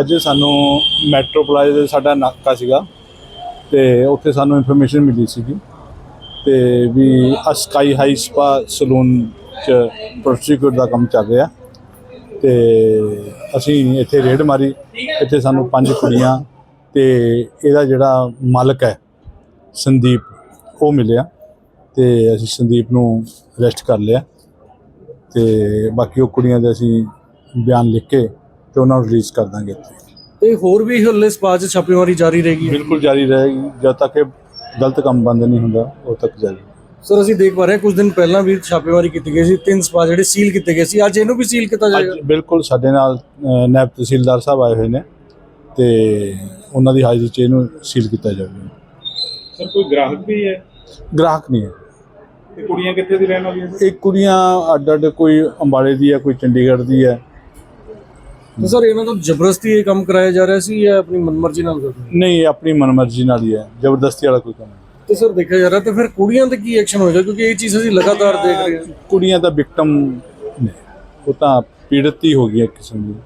ਅੱਜ ਸਾਨੂੰ metro plaza ਦੇ ਸਾਡਾ ਨਾਕਾ ਸੀਗਾ ਤੇ ਉੱਥੇ ਸਾਨੂੰ ਇਨਫੋਰਮੇਸ਼ਨ ਮਿਲੀ ਸੀਗੀ ਤੇ ਵੀ ਸਕਾਈ ਹਾਈ ਸਪਾ ਸਲੂਨ ਚ ਪ੍ਰੋਸਟੀਕਿਊਟ ਦਾ ਕੰਮ ਚੱਲ ਰਿਹਾ ਤੇ ਅਸੀਂ ਇੱਥੇ ਰੇਡ ਮਾਰੀ, ਇੱਥੇ ਸਾਨੂੰ ਪੰਜ ਕੁੜੀਆਂ ਤੇ ਇਹਦਾ ਜਿਹੜਾ ਮਾਲਕ ਹੈ, ਸੰਦੀਪ, ਉਹ ਮਿਲਿਆ ਤੇ ਅਸੀਂ ਸੰਦੀਪ ਨੂੰ ਅਰੈਸਟ ਕਰ ਲਿਆ ਤੇ ਬਾਕੀ ਉਹ ਕੁੜੀਆਂ ਦੇ ਅਸੀਂ ਬਿਆਨ ਲਿਖ ਕੇ ਤੇ ਉਹਨਾਂ ਨੂੰ ਰਿਲੀਜ਼ ਕਰ ਦਾਂਗੇ ਇੱਥੇ। ਤੇ ਹੋਰ ਵੀ ਹੱਲੇ ਸਪਾ 'ਚ ਛਾਪੇਮਾਰੀ ਜਾਰੀ ਰਹੇਗੀ ਬਿਲਕੁਲ ਜਾਰੀ ਰਹੇਗੀ। ਜਦ ਤੱਕ ਇਹ ਗਲਤ ਕੰਮ ਬੰਦ ਨਹੀਂ ਹੁੰਦਾ ਉਦੋਂ ਤੱਕ ਜਾਰੀ ਸਰ ਅਸੀਂ ਦੇਖ ਪਾ ਰਹੇ ਹਾਂ ਕੁਝ ਦਿਨ ਪਹਿਲਾਂ ਵੀ ਛਾਪੇਮਾਰੀ ਕੀਤੀ ਗਈ ਸੀ ਤਿੰਨ ਸਪਾ ਜਿਹੜੇ ਸੀਲ ਕੀਤੇ ਗਏ ਸੀ। ਅੱਜ ਇਹਨੂੰ ਵੀ ਸੀਲ ਕੀਤਾ ਜਾਏਗਾ? ਅੱਜ ਬਿਲਕੁਲ ਸਾਡੇ ਨਾਲ ਅ, ਨਾਇਬ ਤਹਿਸੀਲਦਾਰ ਸਾਹਿਬ ਆਏ ਹੋਏ ਨੇ ਤੇ ਉਹਨਾਂ ਦੀ ਹਾਜ਼ਰੀ 'ਚ ਇਹਨੂੰ ਸੀਲ ਕੀਤਾ ਜਾਵੇਗਾ। ਸਰ ਕੋਈ ਗ੍ਰਾਹਕ ਵੀ ਹੈ? ਗ੍ਰਾਹਕ ਨਹੀਂ ਹੈ। ਤੇ ਕੁੜੀਆਂ ਕਿੱਥੇ ਦੀ ਰਹਿਣ ਵਾਲੀਆਂ ਇਹ ਕੁੜੀਆਂ ਅੱਡ ਅੱਡ ਕੋਈ ਅੰਬਾਲੇ ਦੀ ਹੈ ਕੋਈ ਚੰਡੀਗੜ੍ਹ ਦੀ ਹੈ। ਤੇ ਸਰ ਇਹਨਾਂ ਤੋਂ ਜ਼ਬਰਦਸਤੀ ਇਹ ਕੰਮ ਕਰਾਇਆ ਜਾ ਰਿਹਾ ਸੀ ਜਾਂ ਆਪਣੀ ਮਨਮਰਜ਼ੀ ਨਾਲ ਕਰਦੇ ਨਹੀਂ ਇਹ ਆਪਣੀ ਮਨਮਰਜ਼ੀ ਨਾਲ ਹੀ ਹੈ। ਜ਼ਬਰਦਸਤੀ ਵਾਲਾ ਕੋਈ ਕੰਮ ਨਹੀਂ। ਤੇ ਸਰ ਦੇਖਿਆ ਜਾ ਰਿਹਾ ਤੇ ਫਿਰ ਕੁੜੀਆਂ ਤੇ ਕੀ ਐਕਸ਼ਨ ਹੋਏਗਾ ਕਿਉਂਕਿ ਇਹ ਚੀਜ਼ ਅਸੀਂ ਲਗਾਤਾਰ ਦੇਖ ਰਹੇ ਹਾਂ। ਕੁੜੀਆਂ ਦਾ ਵਿਕਟਮ ਨੇ। ਉਹ ਤਾਂ ਪੀੜਤ ਹੀ ਹੋ ਗਈਆਂ ਇੱਕ ਕਿਸਮ ਦੀ।